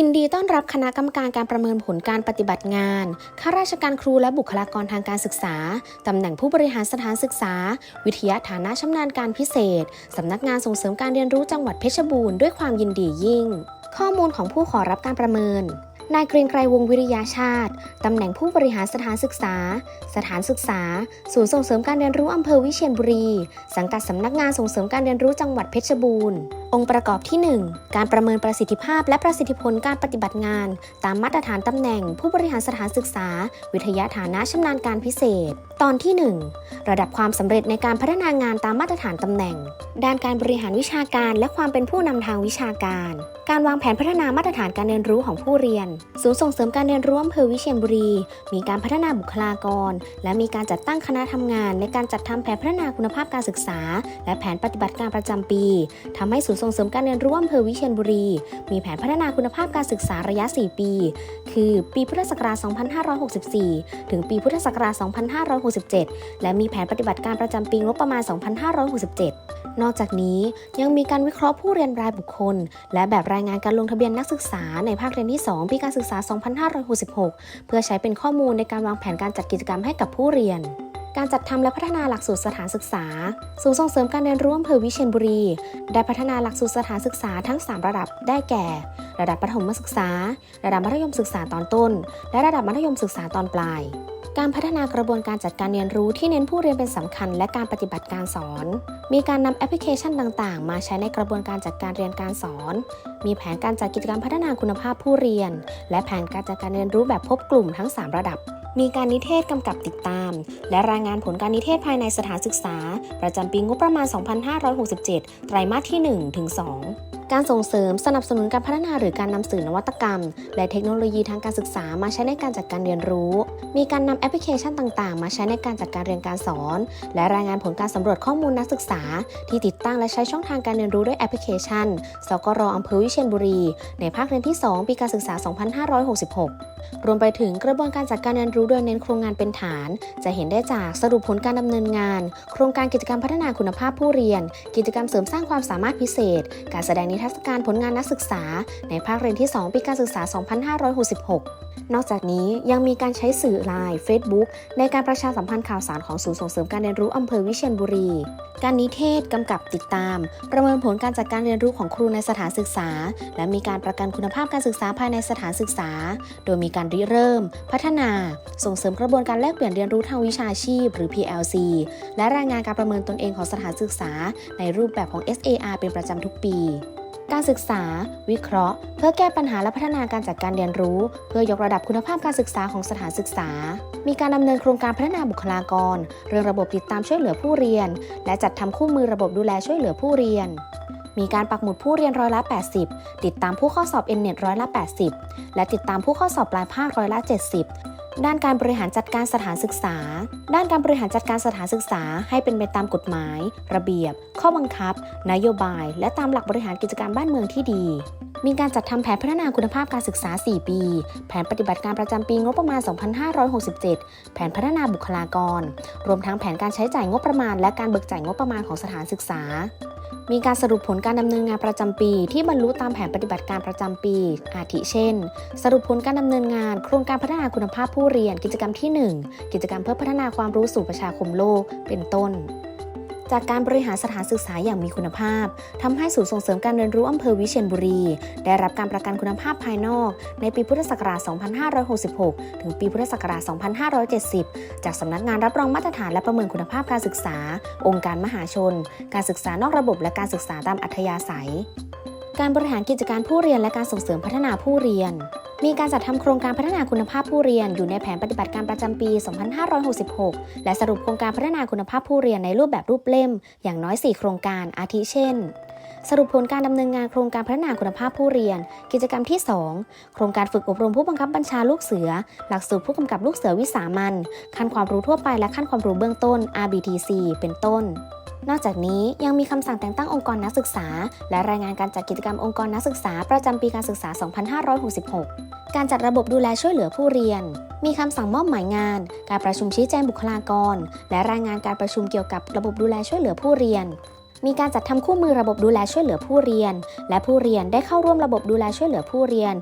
ยินดีต้อนรับคณะกรรมการการประเมินผลการปฏิบัติงาน ข้าราชการครูและบุคลากรทางการศึกษา ตำแหน่งผู้บริหารสถานศึกษา วิทยาฐานะชำนาญการพิเศษ สำนักงานส่งเสริมการเรียนรู้จังหวัดเพชรบูรณ์ด้วยความยินดียิ่ง ข้อมูลของผู้ขอรับการประเมิน นายเกรียงไกรวงวิริยาชาติ ตำแหน่งผู้บริหารสถานศึกษา สถานศึกษา ศูนย์ส่งเสริมการเรียนรู้อำเภอวิเชียรบุรี สังกัดสำนักงานส่งเสริมการเรียนรู้จังหวัดเพชรบูรณ์ องค์ประกอบที่ 1 การประเมินประสิทธิภาพและประสิทธิผลการปฏิบัติงาน ตามมาตรฐานตำแหน่งผู้บริหารสถานศึกษา วิทยาฐานะชำนาญการพิเศษ ตอนที่ 1 ระดับความสำเร็จในการพัฒนางานตามมาตรฐานตำแหน่ง ด้านการบริหารวิชาการและความเป็นผู้นำทางวิชาการ การวางแผนพัฒนามาตรฐานการเรียนรู้ของผู้เรียนศูนย์ส่งเสริมการเรียนรู้อำเภอวิเชียรบุรี มีการพัฒนาบุคลากร และมีการจัดตั้งคณะทำงาน ในการจัดทำแผนพัฒนาคุณภาพการศึกษา และแผนปฏิบัติการประจำปีทำให้ศูนย์ส่งเสริมการเรียนรู้อำเภอวิเชียรบุรี มีแผนพัฒนาคุณภาพการศึกษาระยะ 4 ปี คือปีพุทธศักราช 2564 ถึงปีพุทธศักราช 2567 และมีแผนปฏิบัติการประจำปีงบประมาณ 2567 นอกจากนี้ยังมีการวิเคราะห์ผู้เรียนรายบุคคล และแบบรายงานการลงทะเบียนนักศึกษาในภาคเรียนที่ 2 ปีการศึกษา 2566 เพื่อใช้เป็นข้อมูลในการวางแผนการจัดกิจกรรมให้กับผู้เรียนการจัดทำและพัฒนาหลักสูตรสถานศึกษา ศูนย์ส่งเสริมการเรียนรู้อำเภอวิเชียรบุรี ได้พัฒนาหลักสูตรสถานศึกษาทั้ง 3 ระดับได้แก่ ระดับประถมศึกษา ระดับมัธยมศึกษาตอนต้น และระดับมัธยมศึกษาตอนปลาย การพัฒนากระบวนการจัดการเรียนรู้ที่เน้นผู้เรียนเป็นสำคัญ และการปฏิบัติการสอน มีการนำแอปพลิเคชันต่างๆ มาใช้ในกระบวนการจัดการเรียนการสอน มีแผนการจัดกิจกรรมพัฒนาคุณภาพผู้เรียน และแผนการจัดการเรียนรู้แบบพบกลุ่มทั้ง 3 ระดับ มีการนิเทศกำกับติดตาม และรายงานผลการนิเทศภายในสถานศึกษา ประจำปีงบประมาณ 2567 ไตรมาสที่1ถึง2 การส่งเสริมสนับสนุนการพัฒนาหรือการนำสื่อนวัตกรรม และเทคโนโลยีทางการศึกษามาใช้ในการจัดการเรียนรู้ มีการนำแอปพลิเคชันต่าง ๆ มาใช้ในการจัดการเรียนการสอน และรายงานผลการสำรวจข้อมูลนักศึกษา ที่ติดตั้งและใช้ช่องทางการเรียนรู้ด้วยแอปพลิเคชัน สกรอำเภอวิเชียรบุรี ในภาคเรียนที่ 2 ปีการศึกษา 2566 รวมไปถึงกระบวนการจัดการเรียนรู้โดยเน้นโครงงานเป็นฐาน จะเห็นได้จากสรุปผลการดำเนินงาน โครงการกิจกรรมพัฒนาคุณภาพผู้เรียน กิจกรรมเสริมสร้างความสามารถพิเศษ การแสดงนิทรรศการผลงานนักศึกษา ในภาคเรียนที่ 2 ปีการศึกษา 2566 นอกจากนี้ยังมีการใช้สื่อไลน์ Facebook ในการประชาสัมพันธ์ข่าวสารของศูนย์ส่งเสริมการเรียนรู้อำเภอวิเชียรบุรี การนิเทศกำกับติดตาม ประเมินผลการจัดการเรียนรู้ของครูในสถานศึกษา และมีการประกันคุณภาพการศึกษาภายในสถานศึกษา โดยมีการริเริ่ม พัฒนา ส่งเสริมกระบวนการแลกเปลี่ยนเรียนรู้ทางวิชาชีพ หรือ PLC และรายงานการประเมินตนเองของสถานศึกษา ในรูปแบบของ SAR เป็นประจำทุกปี การศึกษา วิเคราะห์ เพื่อแก้ปัญหาและพัฒนาการจัดการเรียนรู้ เพื่อยกระดับคุณภาพการศึกษาของสถานศึกษา มีการดำเนินโครงการพัฒนาบุคลากร เรื่องระบบติดตามช่วยเหลือผู้เรียน และจัดทำคู่มือระบบดูแลช่วยเหลือผู้เรียนมีการปักหมุดผู้เรียนร้อยละ 80 ติดตามผู้ข้าสอบ n n e t ร้อยละ 80 และติดตามผู้ข้าสอบปลายภาคร้อยละ 70 ด้านการบริหารจัดการสถานศึกษา ด้านการบริหารจัดการสถานศึกษาให้เป็นไปตามกฎหมาย ระเบียบ ข้อบังคับ นโยบาย และตามหลักบริหารกิจการบ้านเมืองที่ดี มีการจัดทำแผนพัฒนาคุณภาพการศึกษา 4 ปี แผนปฏิบัติการประจำปีงบประมาณ 2567 แผนพัฒนาบุคลากร รวมทั้งแผนการใช้จ่ายงบประมาณ และการเบิกจ่ายงบประมาณของสถานศึกษา มีการสรุปผลการดำเนินงานประจำปี ที่บรรลุตามแผนปฏิบัติการประจำปี อาทิเช่น สรุปผลการดำเนินงาน โครงการพัฒนาคุณภาพผู้เรียน กิจกรรมที่ 1 กิจกรรมเพื่อพัฒนาความรู้สู่ประชาคมโลก เป็นต้น จากการบริหารสถานศึกษาอย่างมีคุณภาพทำให้ศูนย์ส่งเสริมการเรียนรู้อำเภอวิเชียรบุรี ได้รับการประกันคุณภาพภายนอก ในปีพุทธศักราช 2566 ถึงปีพุทธศักราช 2570 จากสำนักงานรับรองมาตรฐานและประเมินคุณภาพการศึกษา องค์การมหาชน การศึกษานอกระบบและการศึกษาตามอัธยาศัย การบริหารกิจการผู้เรียนและการส่งเสริมพัฒนาผู้เรียน มีการจัดทำโครงการพัฒนาคุณภาพผู้เรียนอยู่ในแผนปฏิบัติการประจำปี 2566 และสรุปโครงการพัฒนาคุณภาพผู้เรียนในรูปแบบรูปเล่ม อย่างน้อย 4 โครงการอาทิเช่น สรุปผลการดำเนินงานโครงการพัฒนาคุณภาพผู้เรียน กิจกรรมที่ 2 โครงการฝึกอบรมผู้บังคับบัญชาลูกเสือ หลักสูตรผู้กำกับลูกเสือวิสามันขั้นความรู้ทั่วไปและขั้นความรู้เบื้องต้น RBTC เป็นต้นนอกจากนี้ยังมีคำสั่งแต่งตั้งองค์กรนักศึกษา และรายงานการจัดกิจกรรมองค์กรนักศึกษาประจำปีการศึกษา 2566 การจัดระบบดูแลช่วยเหลือผู้เรียน มีคำสั่งมอบหมายงาน การประชุมชี้แจงบุคลากร และรายงานการประชุมเกี่ยวกับระบบดูแลช่วยเหลือผู้เรียน มีการจัดทำคู่มือระบบดูแลช่วยเหลือผู้เรียน และผู้เรียนได้เข้าร่วมระบบดูแลช่วยเหลือผู้เรียน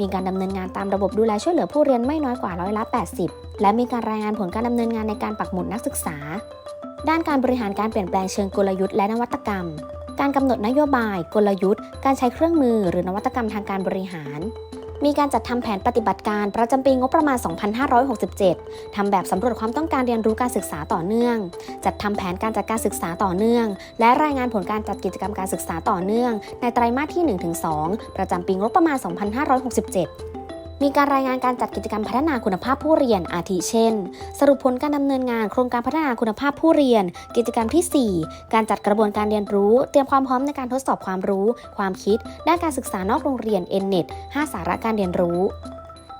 มีการดำเนินงานตามระบบดูแลช่วยเหลือผู้เรียนไม่น้อยกว่าร้อยละ 80 และมีการรายงานผลการดำเนินงานในการปักหมุดนักศึกษา ด้านการบริหารการเปลี่ยนแปลงเชิงกลยุทธ์และนวัตกรรม การกำหนดนโยบาย กลยุทธ์ การใช้เครื่องมือ หรือนวัตกรรมทางการบริหาร มีการจัดทำแผนปฏิบัติการประจำปีงบประมาณ 2567 ทำแบบสำรวจความต้องการเรียนรู้การศึกษาต่อเนื่อง จัดทำแผนการจัดการศึกษาต่อเนื่อง และรายงานผลการจัดกิจกรรมการศึกษาต่อเนื่อง ในไตรมาสที่ 1-2 ประจำปีงบประมาณ 2567 มีการรายงานการจัดกิจกรรมพัฒนาคุณภาพผู้เรียนอาทิเช่น สรุปผลการดำเนินงานโครงการพัฒนาคุณภาพผู้เรียน กิจกรรมทีสี่ 4 การจัดกระบวนการเรียนรู้ เตรียมความพร้อมในการทดสอบความรู้ ความคิด ด้านการศึกษานอกโรงเรียน N-NET 5 สาระการเรียนรู้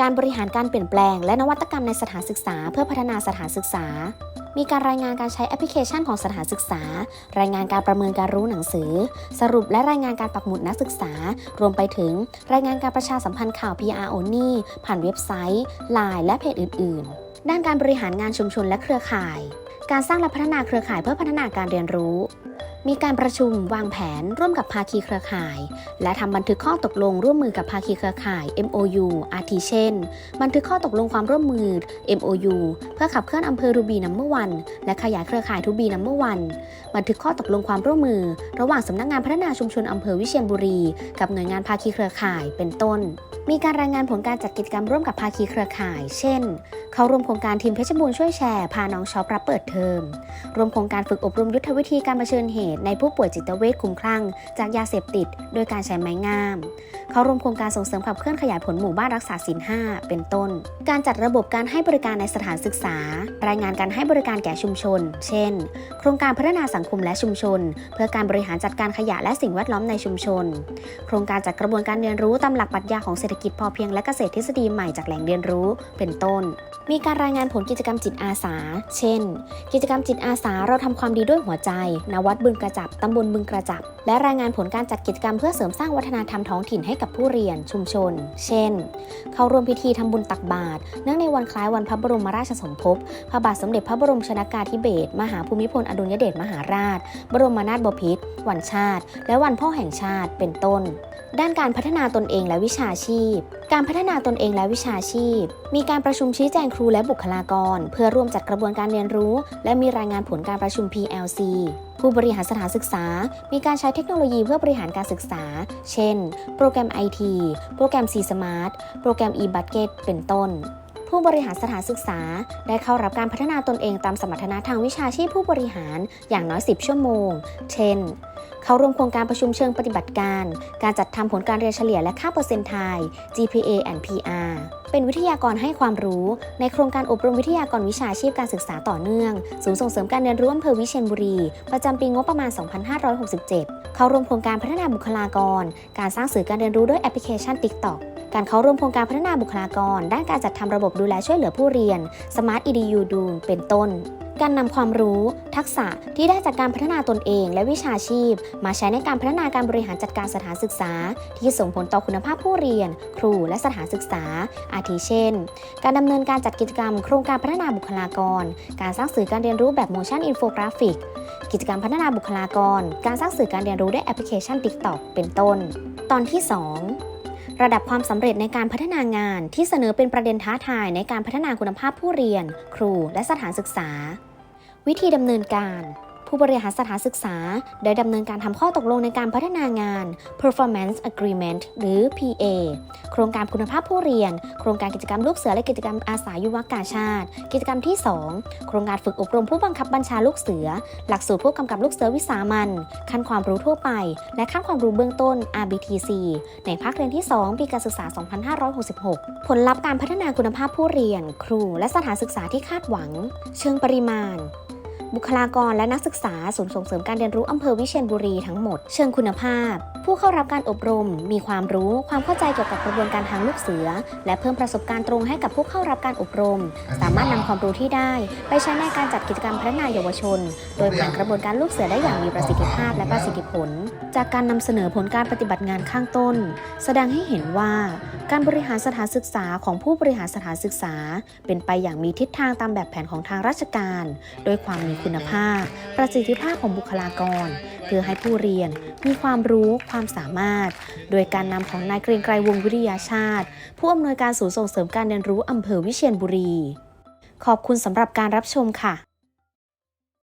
การบริหารการเปลี่ยนแปลง และนวัตกรรมในสถานศึกษา เพื่อพัฒนาสถานศึกษา มีการรายงานการใช้แอปพลิเคชันของสถานศึกษา รายงานการประเมินการรู้หนังสือ สรุปและรายงานการปักหมุดนักศึกษา รวมไปถึง รายงานการประชาสัมพันธ์ข่าว PR only ผ่านเว็บไซต์ Line และเพจอื่น ๆ ด้านการบริหารงานชุมชนและเครือข่าย การสร้างและพัฒนาเครือข่ายเพื่อพัฒนาการเรียนรู้ มีการประชุมวางแผนร่วมกับภาคีเครือข่าย และทำบันทึกข้อตกลงร่วมมือกับภาคีเครือข่าย MOU อาทิเช่น บันทึกข้อตกลงความร่วมมือ MOU เพื่อขับเคลื่อนอำเภอรูบีนัมเบอร์วันและขยายเครือข่ายทูบีนัมเบอร์วันบันทึกข้อตกลงความร่วมมือ ระหว่างสำนักงานพัฒนาชุมชนอำเภอวิเชียรบุรี กับหน่วยงานภาคีเครือข่ายเป็นต้น มีการรายงานผลการจัดกิจกรรมร่วมกับภาคีเครือข่าย เช่น เข้าร่วมโครงการทีมเพชรบูรณ์ช่วยแชร์พาน้องช็อปรับเปิดเทอมรวมโครงการฝึกอบรมยุทธวิธีการเผชิญเหตุในผู้ป่วยจิตเวชคุ้มคลั่ง จากยาเสพติด โดยการใช้ไม้งาม เข้าร่วมโครงการส่งเสริมขับเคลื่อนขยายผลหมู่บ้านรักษาศีล5เป็นต้น การจัดระบบการให้บริการในสถานศึกษา รายงานการให้บริการแก่ชุมชน เช่น โครงการพัฒนาสังคมและชุมชน เพื่อการบริหารจัดการขยะและสิ่งแวดล้อมในชุมชน โครงการจัดกระบวนการเรียนรู้ตามหลักปรัชญาของเศรษฐกิจพอเพียงและเกษตรทฤษฎีใหม่จากแหล่งเรียนรู้ เป็นต้น มีการรายงานผลกิจกรรมจิตอาสา เช่น กิจกรรมจิตอาสาเราทำความดีด้วยหัวใจณวัดบึงกระจับตำบลบึงกระจับ และรายงานผลการจัดกิจกรรมเพื่อเสริมสร้างวัฒนธรรมท้องถิ่นให้กับผู้เรียนชุมชน เช่น เข้าร่วมพิธีทำบุญตักบาตรเนื่องในวันคล้ายวันพระบรมราชสมภพพระบาทสมเด็จพระบรมชนากาธิเบศรมหาภูมิพลอดุลยเดชมหาราช บรมนาถบพิตรวันชาติ และวันพ่อแห่งชาติเป็นต้น ด้านการพัฒนาตนเองและวิชาชีพ การพัฒนาตนเองและวิชาชีพ มีการประชุมชี้แจงครูและบุคลากร เพื่อร่วมจัดกระบวนการเรียนรู้ และมีรายงานผลการประชุม PLC ผู้บริหารสถานศึกษา มีการใช้เทคโนโลยีเพื่อบริหารการศึกษา เช่น โปรแกรม IT โปรแกรม C Smart โปรแกรม e-Bucket เป็นต้นผู้บริหารสถานศึกษา ได้เข้ารับการพัฒนาตนเองตามสมรรถนะทางวิชาชีพผู้บริหารอย่างน้อย 10 ชั่วโมง เช่น เข้าร่วมโครงการประชุมเชิงปฏิบัติการ การจัดทำผลการเรียนเฉลี่ยและค่าเปอร์เซ็นต์ไทย GPA and PR เป็นวิทยากรให้ความรู้ ในโครงการอบรมวิทยากรวิชาชีพการศึกษาต่อเนื่อง ศูนย์ส่งเสริมการเรียนรู้อำเภอวิเชียรบุรี ประจำปีงบประมาณ 2567 เข้าร่วมโครงการพัฒนาบุคลากร การสร้างสื่อการเรียนรู้ด้วยแอปพลิเคชัน TikTok การเข้าร่วมโครงการพัฒนาบุคลากร ด้านการจัดทำระบบดูแลช่วยเหลือผู้เรียน Smart EDU ดูเป็นต้น การนำความรู้ ทักษะที่ได้จากการพัฒนาตนเอง และวิชาชีพ มาใช้ในการพัฒนาการบริหารจัดการสถานศึกษา ที่ส่งผลต่อคุณภาพผู้เรียน ครูและสถานศึกษา อาทิเช่น การดำเนินการจัดกิจกรรม โครงการพัฒนาบุคลากร การสร้างสื่อการเรียนรู้แบบ motion infographic กิจกรรมพัฒนาบุคลากร การสร้างสื่อการเรียนรู้ด้วยแอปพลิเคชัน TikTok เป็นต้น ตอนที่ 2ระดับความสำเร็จในการพัฒนางานที่เสนอเป็นประเด็นท้าทายในการพัฒนาคุณภาพผู้เรียน ครูและสถานศึกษา วิธีดำเนินการ ผู้บริหารสถานศึกษา ได้ดำเนินการทำข้อตกลงในการพัฒนางาน performance agreement หรือ PA โครงการคุณภาพผู้เรียน โครงการกิจกรรมลูกเสือและกิจกรรมอาสายุวกาชาติ กิจกรรมที่ 2 โครงการฝึกอบรมผู้บังคับบัญชาลูกเสือ หลักสูตรผู้กำกับลูกเสือวิสามันขั้นความรู้ทั่วไป และขั้นความรู้เบื้องต้น RBTC ในภาคเรียนที่ 2 ปีการศึกษา 2566 ผลลัพธ์การพัฒนาคุณภาพผู้เรียน ครู และสถานศึกษาที่คาดหวัง เชิงปริมาณ บุคลากรและนักศึกษาศูนย์ส่งเสริมการเรียนรู้อำเภอวิเชียรบุรีทั้งหมด เชิงคุณภาพ ผู้เข้ารับการอบรม มีความรู้ความเข้าใจเกี่ยวกับกระบวนการทางลูกเสือ และเพิ่มประสบการณ์ตรงให้กับผู้เข้ารับการอบรม สามารถนำความรู้ที่ได้ ไปใช้ในการจัดกิจกรรมพัฒนาเยาวชน โดยผ่านกระบวนการลูกเสือได้อย่างมีประสิทธิภาพและประสิทธิผล จากการนำเสนอผลการปฏิบัติงานข้างต้น แสดงให้เห็นว่าการบริหารสถานศึกษาของผู้บริหารสถานศึกษา เป็นไปอย่างมีทิศทางตามแบบแผนของทางราชการ โดยความมีคุณภาพ ประสิทธิภาพของบุคลากร เพื่อให้ผู้เรียนมีความรู้ความสามารถ โดยการนำของนายเกรียงไกรวงวิทยาชาติ ผู้อำนวยการศูนย์ส่งเสริมการเรียนรู้อำเภอวิเชียรบุรี ขอบคุณสำหรับการรับชมค่ะ